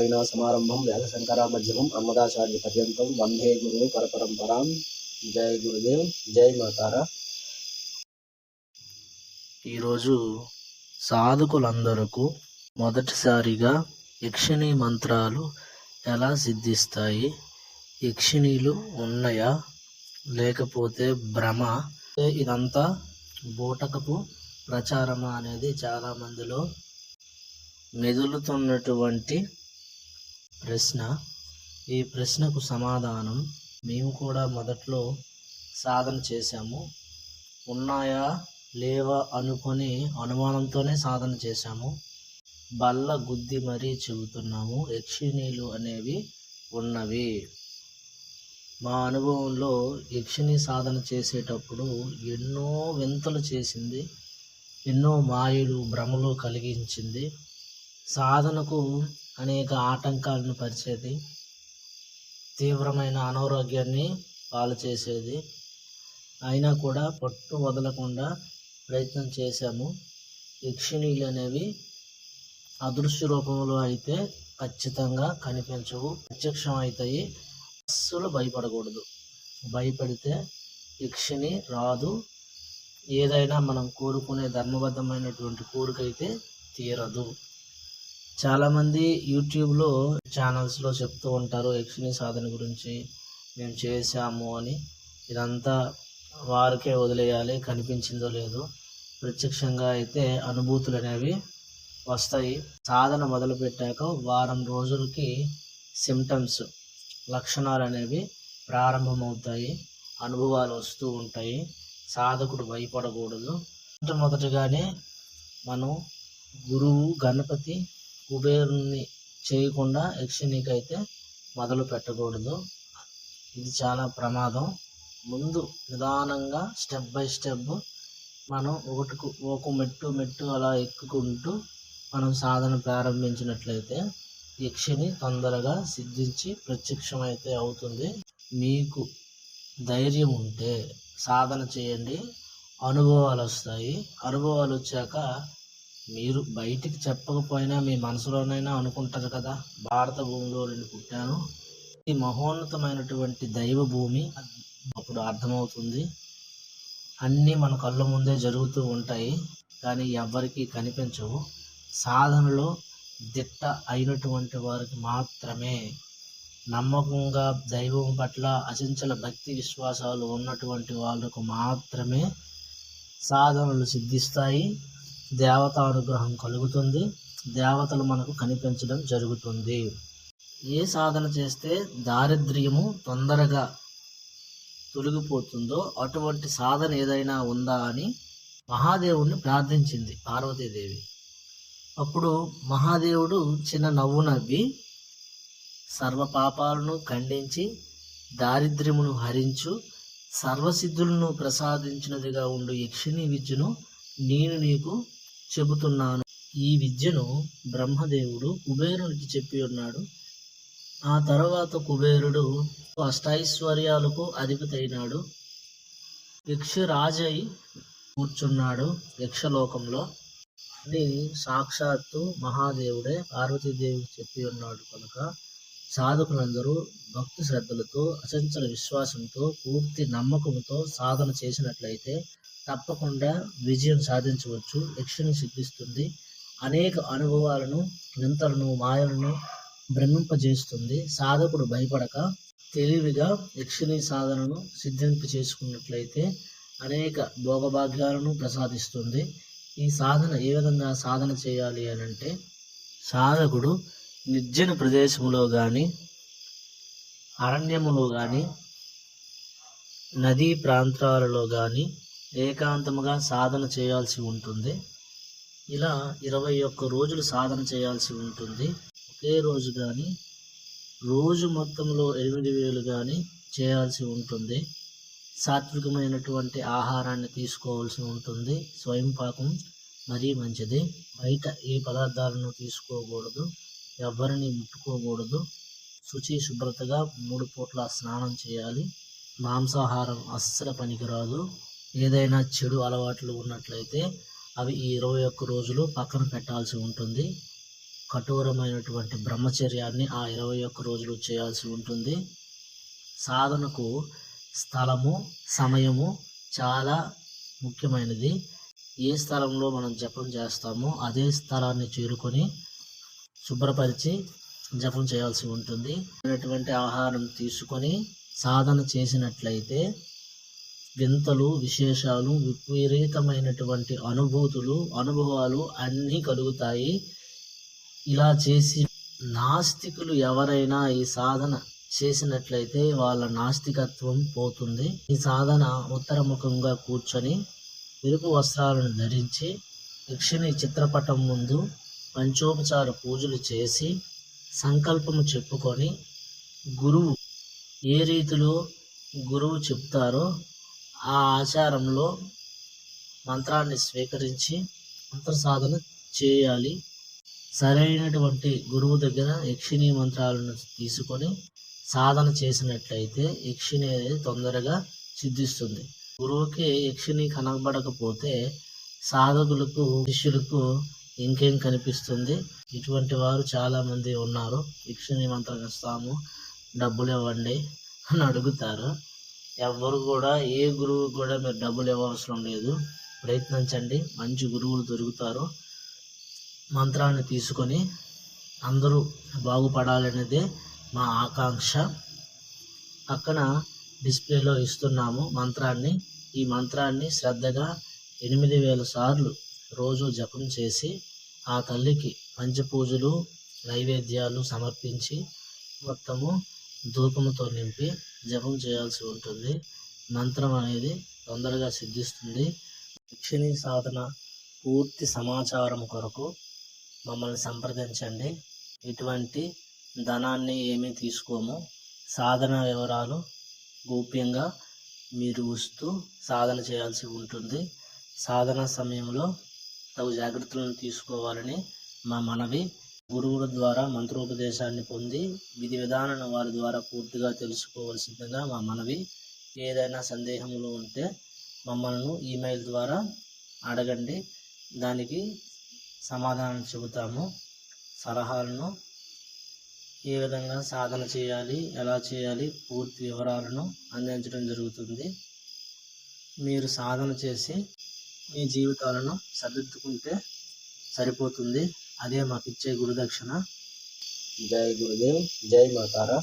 నారాయణ సమారంభం వ్యాసశంకర మధ్యమం అమ్మదాచార్య పర్యంతం వందే గురు పరపరంపరాం. జయ గురుదేవ్ జయ మాతారా. ఈరోజు సాధకులందరకు మొదటిసారిగా యక్షిణి మంత్రాలు ఎలా సిద్ధిస్తాయి? యక్షిణీలు ఉన్నాయా? లేకపోతే భ్రమ? ఇదంతా బూటకపు ప్రచారమా అనేది చాలా మందిలో మెదులుతున్నటువంటి ప్రశ్న. ఈ ప్రశ్నకు సమాధానం మేము కూడా మొదట్లో సాధన చేశాము. ఉన్నాయా లేవా అనుకొని అనుమానంతోనే సాధన చేశాము. బల్ల గుద్ది మరీ చెబుతున్నాము. యక్షిణీలు అనేవి ఉన్నవి. మా అనుభవంలో యక్షిణి సాధన చేసేటప్పుడు ఎన్నో వింతలు చేసింది. ఎన్నో మాయలు భ్రమలు కలిగించింది. సాధనకు అనేక ఆటంకాలను పరిచేది తీవ్రమైన అనారోగ్యాన్ని పాలు చేసేది. అయినా కూడా పట్టు వదలకుండా ప్రయత్నం చేశాము. యక్షిణీలు అనేవి అదృశ్య రూపంలో అయితే ఖచ్చితంగా కనిపించవు ప్రత్యక్షం అవుతాయి అస్సలు భయపడకూడదు. భయపడితే యక్షిణి రాదు. ఏదైనా మనం కోరుకునే ధర్మబద్ధమైనటువంటి కోరికైతే తీరదు. చాలామంది యూట్యూబ్లో ఛానల్స్లో చెప్తూ ఉంటారు యక్షిణి సాధన గురించి మేము చేశాము అని. ఇదంతా వారికే వదిలేయాలి కనిపించిందో లేదో. ప్రత్యక్షంగా అయితే అనుభూతులు అనేవి వస్తాయి. సాధన మొదలుపెట్టాక వారం రోజులకి సిమ్టమ్స్ లక్షణాలు అనేవి ప్రారంభమవుతాయి అనుభవాలు వస్తూ ఉంటాయి. సాధకుడు భయపడకూడదు. మొట్టమొదటిగానే మనం గురువు గణపతి కుబేరుని చేయకుండా యక్షిణికైతే మొదలు పెట్టకూడదు. ఇది చాలా ప్రమాదం. ముందు నిదానంగా స్టెప్ బై స్టెప్ మనం ఒకటికు ఒక మెట్టు మెట్టు అలా ఎక్కుకుంటూ మనం సాధన ప్రారంభించినట్లయితే యక్షిని తొందరగా సిద్ధించి ప్రత్యక్షమైతే అవుతుంది. మీకు ధైర్యం ఉంటే సాధన చేయండి. అనుభవాలు వస్తాయి. అనుభవాలు వచ్చాక మీరు బయటికి చెప్పకపోయినా మీ మనసులోనైనా అనుకుంటారు కదా. భారత భూమిలో నేను పుట్టాను. ఈ మహోన్నతమైనటువంటి దైవ భూమి అప్పుడు అర్థమవుతుంది. అన్నీ మన కళ్ళ ముందే జరుగుతూ ఉంటాయి. కానీ ఎవ్వరికీ కనిపించవు. సాధనలో దిట్ట అయినటువంటి వారికి మాత్రమే. నమ్మకంగా దైవం పట్ల అచంచల భక్తి విశ్వాసాలు ఉన్నటువంటి వాళ్ళకు మాత్రమే సాధనలు సిద్ధిస్తాయి. దేవతానుగ్రహం కలుగుతుంది. దేవతలు మనకు కనిపించడం జరుగుతుంది. ఏ సాధన చేస్తే దారిద్ర్యము తొందరగా తొలగిపోతుందో అటువంటి సాధన ఏదైనా ఉందా అని మహాదేవుణ్ణి ప్రార్థించింది పార్వతీదేవి. అప్పుడు మహాదేవుడు చిన్న నవ్వు నవ్వి సర్వ పాపాలను ఖండించి దారిద్ర్యమును హరించు సర్వసిద్ధులను ప్రసాదించినదిగా ఉండు యక్షిణి విద్యను నేను నీకు చెబుతున్నాను. ఈ విద్యను బ్రహ్మదేవుడు కుబేరునికి చెప్పి ఉన్నాడు. ఆ తర్వాత కుబేరుడు అష్టైశ్వర్యాలకు అధిపతైనాడు యక్షరాజై కూర్చున్నాడు యక్షలోకంలో. అని సాక్షాత్తు మహాదేవుడే పార్వతీదేవికి చెప్పి ఉన్నాడు కనుక సాధకులందరూ భక్తి శ్రద్ధలతో అచంచల విశ్వాసంతో పూర్తి నమ్మకంతో సాధన చేసినట్లయితే తప్పకుండా విజయం సాధించవచ్చు లక్ష్యం సిద్ధిస్తుంది. అనేక అనుభవాలను వింతలను మాయలను భ్రమింపజేస్తుంది. సాధకుడు భయపడక తెలివిగా యక్షిని సాధనను సిద్ధింప చేసుకున్నట్లయితే అనేక భోగభాగ్యాలను ప్రసాదిస్తుంది. ఈ సాధన ఏ విధంగా సాధన చేయాలి అని అంటే సాధకుడు నిర్జన ప్రదేశంలో కానీ అరణ్యములో కానీ నదీ ప్రాంతాలలో కానీ ఏకాంతముగా సాధన చేయాల్సి ఉంటుంది. ఇలా ఇరవై ఒక్క రోజులు సాధన చేయాల్సి ఉంటుంది. ఒకే రోజు కానీ రోజు మొత్తంలో ఎనిమిది వేలు కానీ చేయాల్సి ఉంటుంది. సాత్వికమైనటువంటి ఆహారాన్ని తీసుకోవాల్సి ఉంటుంది. స్వయం పాకం మరీ మంచిది. బయట ఏ పదార్థాలను తీసుకోకూడదు. ఎవరిని ముట్టుకోకూడదు. శుచి శుభ్రతగా మూడు పూట్ల స్నానం చేయాలి. మాంసాహారం అస్సలు పనికిరాదు. ఏదైనా చెడు అలవాట్లు ఉన్నట్లయితే అవి ఈ ఇరవై ఒక్క రోజులు పక్కన పెట్టాల్సి ఉంటుంది. కఠోరమైనటువంటి బ్రహ్మచర్యాన్ని ఆ ఇరవై ఒక్క రోజులు చేయాల్సి ఉంటుంది. సాధనకు స్థలము సమయము చాలా ముఖ్యమైనది. ఏ స్థలంలో మనం జపం చేస్తామో అదే స్థలాన్ని చేరుకొని శుభ్రపరిచి జపం చేయాల్సి ఉంటుంది. అటువంటి ఆహారం తీసుకొని సాధన చేసినట్లయితే వింతలు విశేషాలు విపరీతమైనటువంటి అనుభూతులు అనుభవాలు అన్నీ కలుగుతాయి. ఇలా చేసి నాస్తికులు ఎవరైనా ఈ సాధన చేసినట్లయితే వాళ్ళ నాస్తికత్వం పోతుంది. ఈ సాధన ఉత్తరముఖంగా కూర్చొని ఎరుపు వస్త్రాలను ధరించి యక్షిణి చిత్రపటం ముందు పంచోపచార పూజలు చేసి సంకల్పము చెప్పుకొని గురువు ఏ రీతిలో గురువు చెప్తారో ఆ ఆచారంలో మంత్రాన్ని స్వీకరించి మంత్ర సాధన చేయాలి. సరైనటువంటి గురువు దగ్గర యక్షిణీ మంత్రాలను తీసుకొని సాధన చేసినట్లయితే యక్షిణి అనేది తొందరగా సిద్ధిస్తుంది. గురువుకి యక్షిణి కనబడకపోతే సాధకులకు శిష్యులకు ఇంకేం కనిపిస్తుంది? ఇటువంటి వారు చాలామంది ఉన్నారు. యక్షిణి మంత్రం ఇస్తాము డబ్బులు ఇవ్వండి అని అడుగుతారు. ఎవ్వరు కూడా ఏ గురువు కూడా మీరు డబ్బులు ఇవ్వవసరం లేదు. ప్రయత్నించండి మంచి గురువులు దొరుకుతారు. మంత్రాన్ని తీసుకొని అందరూ బాగుపడాలనేదే మా ఆకాంక్ష. పక్కన డిస్ప్లేలో ఇస్తున్నాము మంత్రాన్ని. ఈ మంత్రాన్ని శ్రద్ధగా ఎనిమిది వేల సార్లు రోజు జపం చేసి ఆ తల్లికి పంచపూజలు నైవేద్యాలు సమర్పించి మొత్తము ధూపముతో నింపి జపం చేయాల్సి ఉంటుంది. మంత్రం అనేది తొందరగా సిద్ధిస్తుంది. యక్షిణి సాధన పూర్తి సమాచారం కొరకు మమ్మల్ని సంప్రదించండి. ఎటువంటి ధనాన్ని ఏమీ తీసుకోము. సాధన వివరాలు గోప్యంగా మీరు వస్తూ సాధన చేయాల్సి ఉంటుంది. సాధన సమయంలో తగు జాగ్రత్తలను తీసుకోవాలని మా మనవి గురువుల ద్వారా మంత్రోపదేశాన్ని పొంది విధి విధానాలను వారి ద్వారా పూర్తిగా తెలుసుకోవలసిందిగా మా మనవి. ఏదైనా సందేహములు ఉంటే మమ్మల్ని ఈమెయిల్ ద్వారా అడగండి. దానికి సమాధానం చెబుతాము. సలహాలను ఏ విధంగా సాధన చేయాలి ఎలా చేయాలి పూర్తి వివరాలను అందించడం జరుగుతుంది. మీరు సాధన చేసి మీ జీవితాలను సర్దిద్దుకుంటే సరిపోతుంది. అదే మాకు ఇచ్చే గురుదక్షిణ. జై గురుదేవ్ జై మాతారా.